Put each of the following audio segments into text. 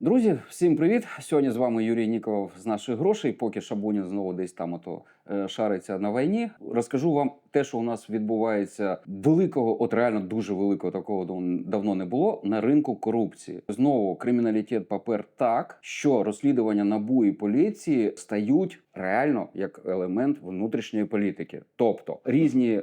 Друзі, всім привіт! Сьогодні з вами Юрій Ніколов з наших грошей. Поки Шабунін знову десь там ото е, шариться на війні. Розкажу вам те, що у нас відбувається великого, от реально дуже великого такого дав- давно не було на ринку корупції. Знову криміналітет папер так, що розслідування набу і поліції стають реально як елемент внутрішньої політики, тобто різні.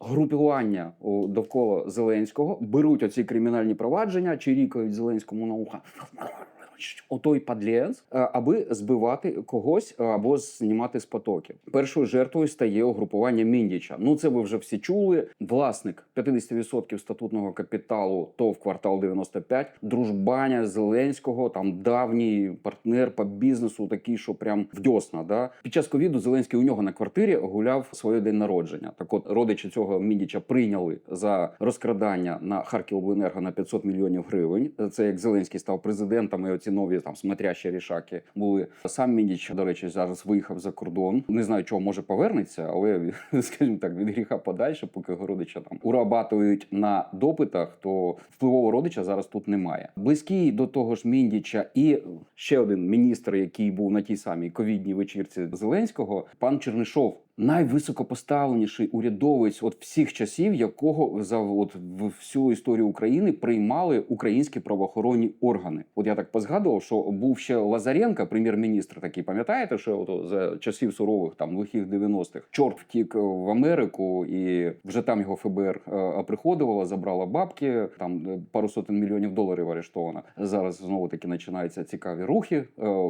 Групування довкола Зеленського беруть оці кримінальні провадження, чирікають Зеленському на уха. Отой падлєнс, е, аби збивати когось е, або знімати з потоків. Першою жертвою стає угрупування Міндіча. Ну це ви вже всі чули. Власник 50% статутного капіталу ТОВ квартал 95, дружбаня Зеленського, там давній партнер по бізнесу, такий, що прям вдьосна. Да? Під час ковіду Зеленський у нього на квартирі гуляв своє день народження. Так от родичі цього Міндіча прийняли за розкрадання на Харківобленерго на 500 мільйонів гривень. Це як Зеленський став президентом, і оці нові там смотрящі рішаки були. Сам Міндіч, до речі, зараз виїхав за кордон. Не знаю, чого може повернеться, але скажімо так, від гріха подальше, поки його родича там урабатують на допитах, то впливового родича зараз тут немає. Близький до того ж Міндіча і ще один міністр, який був на тій самій ковідній вечірці Зеленського, пан Чернишов. Найвисокопоставленіший урядовець от всіх часів, якого за от всю історію України приймали українські правоохоронні органи. От я так позгадував, що був ще Лазаренко, прем'єр-міністр такий. Пам'ятаєте, що от за часів сурових там лихих 90-х чорт втік в Америку, і вже там його ФБР е, оприходувало, забрала бабки. Там е, пару сотень мільйонів доларів арештовано. Зараз знову таки починаються цікаві рухи. е,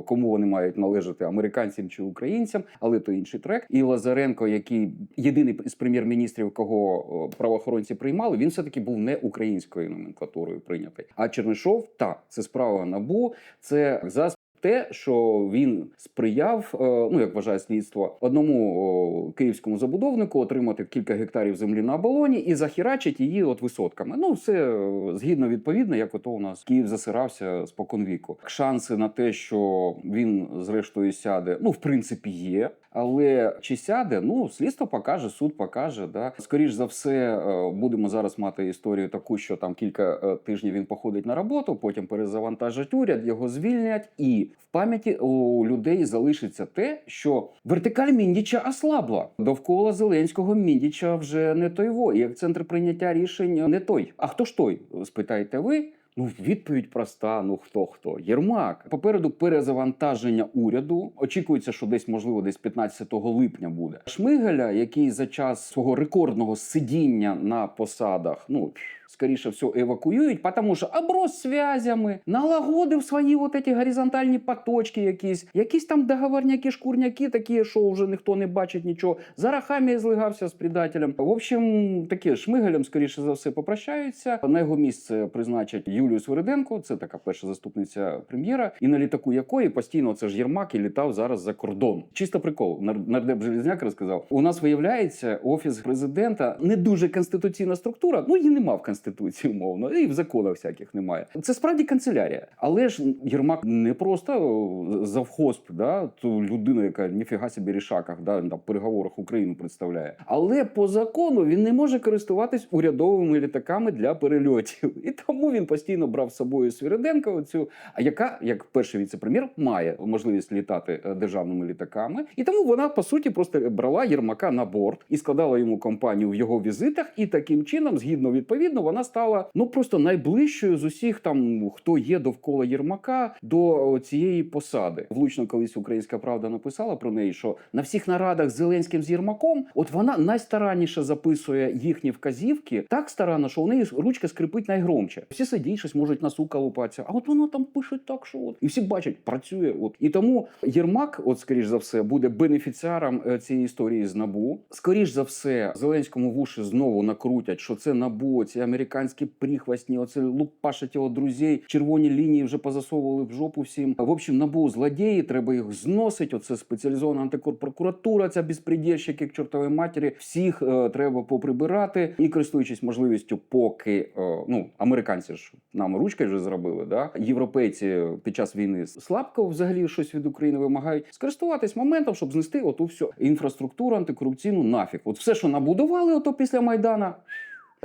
Кому вони мають належати американцям чи українцям, але то інший трек. І Лазаренко, який єдиний з прем'єр-міністрів, кого правоохоронці приймали, він все таки був не українською номенклатурою прийнятий. А Чернишов, та це справа набу, це за те, що він сприяв, е, ну як вважає слідство, одному київському забудовнику отримати кілька гектарів землі на оболоні і захірачить її от висотками. Ну все е, згідно відповідно, як ото у нас Київ засирався споконвіку. Шанси на те, що він зрештою сяде, ну в принципі є. Але чи сяде? Ну слідство покаже, суд покаже. Да скоріш за все, е, будемо зараз мати історію таку, що там кілька тижнів він походить на роботу, потім перезавантажать уряд, його звільнять, і в пам'яті у людей залишиться те, що вертикаль Міндіча ослабла. Довкола Зеленського Міндіча вже не той во, як центр прийняття рішень не той. А хто ж той? Спитаєте ви? Ну, відповідь проста. Ну хто хто? Єрмак. Попереду перезавантаження уряду. Очікується, що десь можливо десь 15 липня буде. Шмигаля, який за час свого рекордного сидіння на посадах, ну. Скоріше все евакуюють, тому що оброс связями, налагодив свої от эти горизонтальні поточки, якісь, якісь там договорняки, шкурняки, такі, що вже ніхто не бачить нічого. За рахами злигався з предателем. В общем, таке шмигалем, скоріше за все, попрощаються. На його місце призначать Юлію Свириденко, це така перша заступниця прем'єра, і на літаку якої постійно це ж Єрмак і літав зараз за кордон. Чисто прикол. Нар- Нардеп Железняк розказав. У нас виявляється офіс президента не дуже конституційна структура. Ну її нема в конституції, умовно, і в законах всяких немає. Це справді канцелярія. Але ж Єрмак не просто о, завхоз, да, ту людину, яка ніфіга собі рішаках, да, в переговорах Україну представляє. Але по закону він не може користуватись урядовими літаками для перельотів. І тому він постійно брав з собою Свіриденко, оцю, яка, як перший віце-прем'єр, має можливість літати е, державними літаками. І тому вона по суті просто брала Єрмака на борт і складала йому компанію в його візитах. І таким чином, згідно відповідно, вона стала ну просто найближчою з усіх там, хто є довкола Єрмака до цієї посади. Влучно колись українська правда написала про неї, що на всіх нарадах з Зеленським з Єрмаком, от вона найстаранніше записує їхні вказівки, так старанно, що у неї ручка скрипить найгромче. Всі сидять, щось можуть на сука лупатися, а от вона там пише так, що от і всі бачать, працює. От і тому Єрмак, от скоріш за все, буде бенефіціаром е, цієї історії з набу. Скоріш за все, Зеленському вуші знову накрутять, що це набу, ці американські прихвастні, оце лупашать його друзей, червоні лінії вже позасовували в жопу всім. В общем, набу злодії, треба їх зносити. Оце спеціалізована антикорпрокуратура, ця безпредельщики к чортовій матері. Всіх е, треба поприбирати і користуючись можливістю, поки е, ну американці ж нам ручкою вже зробили, да європейці під час війни слабко взагалі щось від України вимагають скористуватись моментом, щоб знести оту всю інфраструктуру антикорупційну нафіг. От все, що набудували, ото після майдана.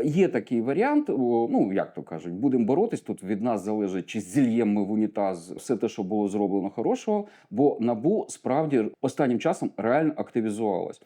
Є такий варіант. Ну як то кажуть, будемо боротись. Тут від нас залежить, чи зільємо ми в унітаз все те, що було зроблено хорошого. Бо набу справді останнім часом реально активізувалось.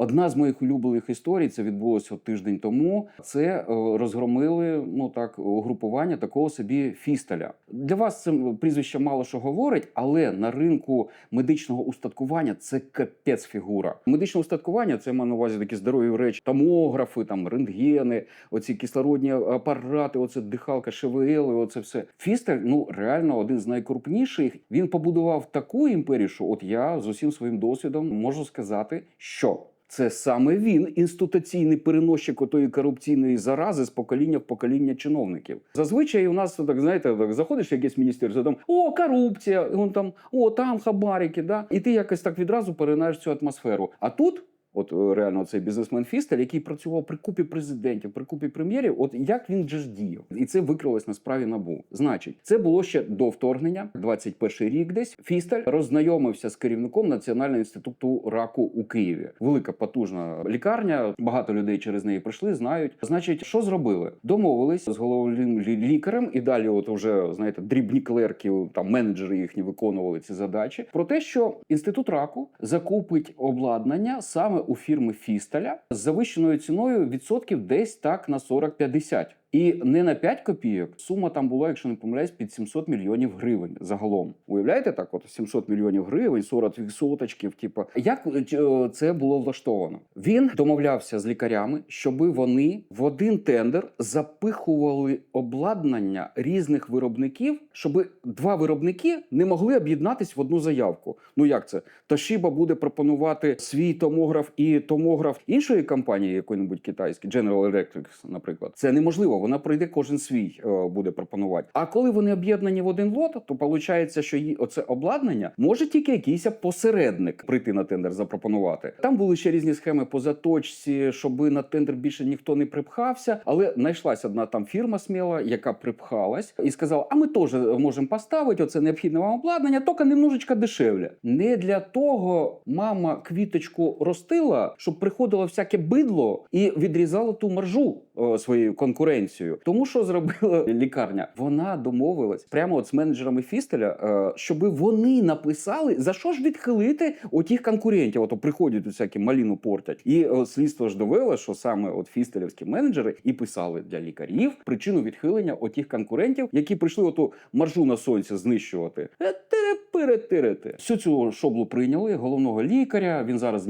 Одна з моїх улюблених історій це відбулося тиждень тому. Це е, розгромили ну так угрупування такого собі фісталя. Для вас це прізвище мало що говорить, але на ринку медичного устаткування це капець фігура. Медичне устаткування це маю на увазі такі здорові речі, томографи, там рентгени, оці кислородні апарати, оце дихалка, ШВЛ, оце все. Фісталь, ну реально один з найкрупніших. Він побудував таку імперію, що от я з усім своїм досвідом можу сказати, що. Це саме він, інституційний переносчик отої корупційної зарази з покоління в покоління чиновників. Зазвичай у нас так знаєте, так заходиш в якесь міністерство, там о, корупція, і он там о, там хабарики, да, і ти якось так відразу перенаєш цю атмосферу. А тут. От е, реально цей бізнесмен Фістель, який працював при купі президентів, при купі прем'єрів, от як він же ж діяв, і це викрилось на справі набу. Значить, це було ще до вторгнення, 21 рік. Десь Фістель роззнайомився з керівником Національного інституту раку у Києві. Велика потужна лікарня. Багато людей через неї прийшли, знають. Значить, що зробили? Домовились з головним лікарем, і далі, от уже знаєте, дрібні клерки, там менеджери їхні виконували ці задачі. Про те, що інститут раку закупить обладнання саме у фірми Фісталя з завищеною ціною відсотків десь так на 40-50. І не на 5 копійок. Сума там була, якщо не помиляюсь, під 700 мільйонів гривень загалом. Уявляєте так? От 700 мільйонів гривень, 40 відсоточків. Типу, як е, це було влаштовано? Він домовлявся з лікарями, щоби вони в один тендер запихували обладнання різних виробників, щоби два виробники не могли об'єднатись в одну заявку. Ну як це? Toshiba буде пропонувати свій томограф і томограф іншої компанії, якої-небудь китайської, General Electric, наприклад. Це неможливо. Вона пройде кожен свій е, буде пропонувати. А коли вони об'єднані в один лот, то виходить, що їй оце обладнання може тільки якийсь посередник прийти на тендер запропонувати. Там були ще різні схеми по заточці, щоб на тендер більше ніхто не припхався. Але знайшлася одна там фірма сміла, яка припхалась і сказала: А ми теж можемо поставити оце необхідне вам обладнання, тільки немножечко дешевле. Не для того мама квіточку ростила, щоб приходило всяке бидло і відрізало ту маржу е, своєю конкуренцією. Тому що зробила лікарня? Вона домовилась прямо от з менеджерами Фістеля, е, щоб вони написали за що ж відхилити отіх конкурентів. Ото приходять у всякі маліну портять. І е, слідство ж довело, що саме от фістелівські менеджери і писали для лікарів причину відхилення отіх конкурентів, які прийшли оту маржу на сонці знищувати. Е, Тереперетерете. Всю цю шоблу прийняли головного лікаря. Він зараз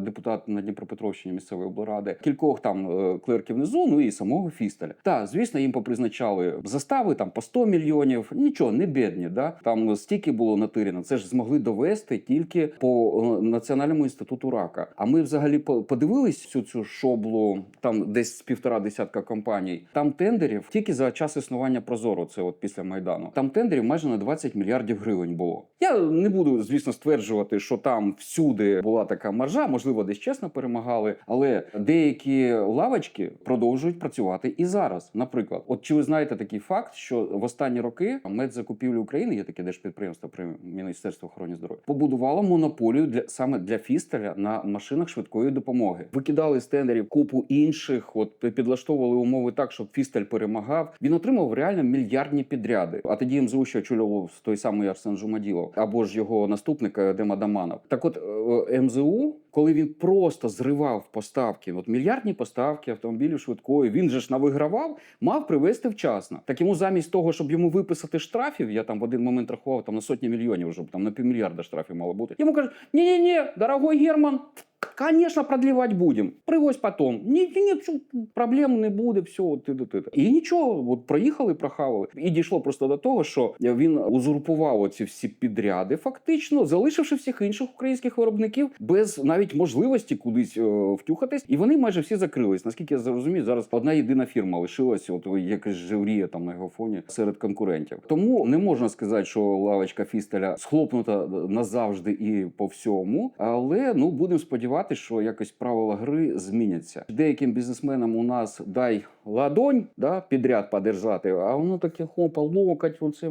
депутат на Дніпропетровщині місцевої облради, кількох там клерків внизу, ну і самого Фістеля. Так, звісно, їм попризначали застави там по 100 мільйонів. Нічого, не бідні. Да? Там стільки було натирено. Це ж змогли довести тільки по е, Національному інституту рака. А ми взагалі по- подивились всю цю шоблу, там десь півтора десятка компаній. Там тендерів тільки за час існування Прозоро, це от після Майдану. Там тендерів майже на 20 мільярдів гривень було. Я не буду, звісно, стверджувати, що там всюди була така маржа, можливо, десь чесно перемагали, але деякі лавочки продовжують працювати і зараз. Наприклад, от чи ви знаєте такий факт, що в останні роки медзакупівлі України є таке держпідприємство при Міністерстві охорони здоров'я, побудувало монополію для саме для фістеля на машинах швидкої допомоги. Викидали з тендерів купу інших, от підлаштовували умови так, щоб фістель перемагав. Він отримав реально мільярдні підряди. А тоді МЗУ ще очолював той самий Арсен Жумаділов або ж його наступник Дема Даманов. Так, от е, МЗУ, коли він просто зривав поставки, от мільярдні поставки автомобілів швидкої, він же ж навигравав, мав привезти вчасно. Так йому замість того, щоб йому виписати штрафів, я там в один момент рахував там на сотні мільйонів, щоб там на півмільярда штрафів мало бути. Йому кажуть: ні, ні, ні, дорогой Герман. Конечно, продлевать будем. Привозь потом. Ні, ні, проблем не буде, все, ти, ти, ти. І нічого, от проїхали, прохавали. І дійшло просто до того, що він узурпував оці всі підряди, фактично, залишивши всіх інших українських виробників без навіть можливості кудись е, втюхатись. І вони майже всі закрились. Наскільки я зрозумів, зараз одна єдина фірма лишилася, от якась жевріє там на його фоні серед конкурентів. Тому не можна сказати, що лавочка Фістеля схлопнута назавжди і по всьому. Але ну будемо сподіватися, що якось правила гри зміняться. Деяким бізнесменам у нас дай ладонь, да, підряд подержати, а воно таке хопа, локоть, оце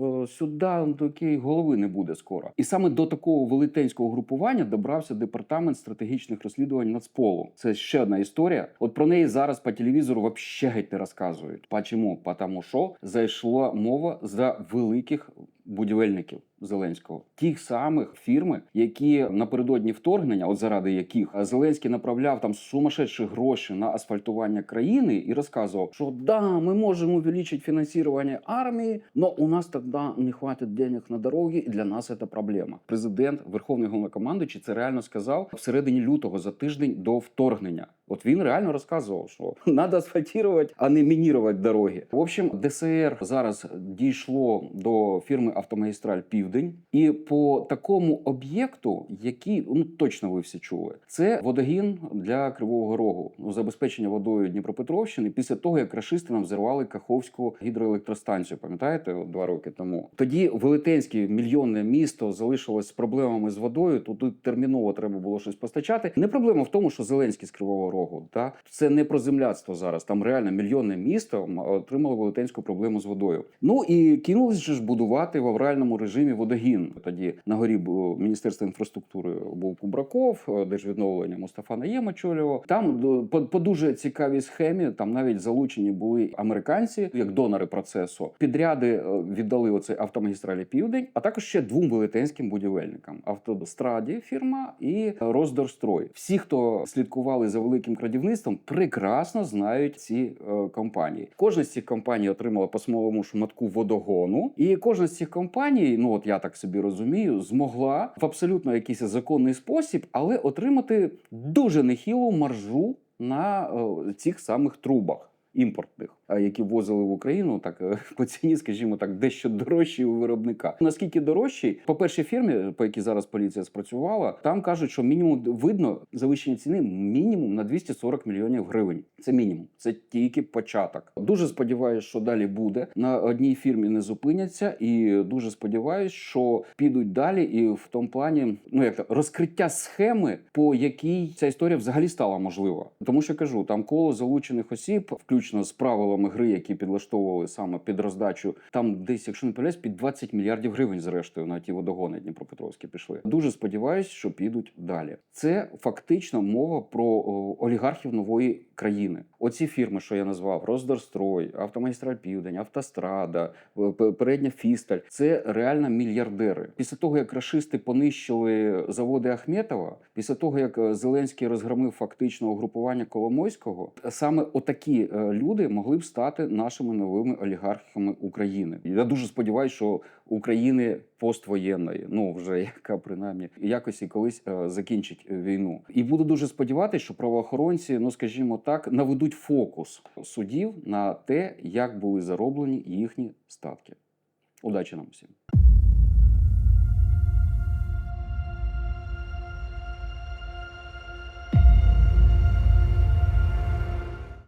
е, сюди до такої голови не буде скоро. І саме до такого велетенського групування добрався департамент стратегічних розслідувань Нацполу. Це ще одна історія. От про неї зараз по телевізору вообще геть не розказують. Почому? Тому що зайшла мова за великих будівельників Зеленського, тих самих фірми, які напередодні вторгнення, от заради яких Зеленський направляв там сумасшедші гроші на асфальтування країни і розказував, що да, ми можемо увеличити фінансування армії, але у нас тоді не хватить денег на дороги, і для нас це проблема. Президент, Верховний головнокомандуючий, це реально сказав всередині лютого за тиждень до вторгнення. От він реально розказував, що треба асфальтувати, а не мінірувати дороги. В общем, ДСР зараз дійшло до фірми Автомагістраль Південь, і по такому об'єкту, який ну точно ви всі чули, це водогін для Кривого Рогу, ну, забезпечення водою Дніпропетровщини після того, як рашисти нам взірвали Каховську гідроелектростанцію. Пам'ятаєте, два роки тому. Тоді велетенське мільйонне місто залишилось з проблемами з водою. Тут, терміново треба було щось постачати. Не проблема в тому, що Зеленський з Кривого Рогу. Та це не про земляцтво зараз. Там реально мільйонне місто отримало велетенську проблему з водою. Ну і кинулись ж будувати в авральному режимі водогін. Тоді на горі було Міністерство інфраструктури був Кубраков, е, держвідновлення Мустафа Наєм очолював. Там по, по дуже цікавій схемі. Там навіть залучені були американці як донори процесу. Підряди е, віддали оцей автомагістралі Південь, а також ще двом велетенським будівельникам: автостраді фірма і Роздорстрой. Всі, хто слідкували за великим крадівництвом, прекрасно знають ці е, компанії. Кожна з цих компаній отримала по смолому шматку водогону, і кожна з цих компаній, ну от я так собі розумію, змогла в абсолютно якийсь законний спосіб, але отримати дуже нехилу маржу на е, цих самих трубах. Імпортних, які ввозили в Україну, так е, по ціні, скажімо так, дещо дорожчі у виробника. Наскільки дорожчі, по першій фірмі, по якій зараз поліція спрацювала, там кажуть, що мінімум видно завищення ціни мінімум на 240 мільйонів гривень. Це мінімум, це тільки початок. Дуже сподіваюся, що далі буде. На одній фірмі не зупиняться, і дуже сподіваюся, що підуть далі, і в тому плані, ну як розкриття схеми, по якій ця історія взагалі стала можлива. Тому що кажу, там коло залучених осіб, включно з правилами гри, які підлаштовували саме під роздачу, там десь, якщо не помиляюсь, під 20 мільярдів гривень, зрештою, на ті водогони Дніпропетровські пішли. Дуже сподіваюся, що підуть далі. Це фактично мова про олігархів нової країни. Оці фірми, що я назвав: Роздорстрой, Автомагістраль Південь, Автострада, е, передня Фісталь, це реально мільярдери. Після того, як рашисти понищили заводи Ахметова, після того як е, Зеленський розгромив фактично угрупування Коломойського, саме отакі е, люди могли б стати нашими новими олігархами України. Я дуже сподіваюся, що України поствоєнної, ну вже яка принаймні якось і колись е, закінчить е, війну. І буду дуже сподіватися, що правоохоронці, ну скажімо так, наведуть фокус судів на те, як були зароблені їхні статки. Удачі нам всім.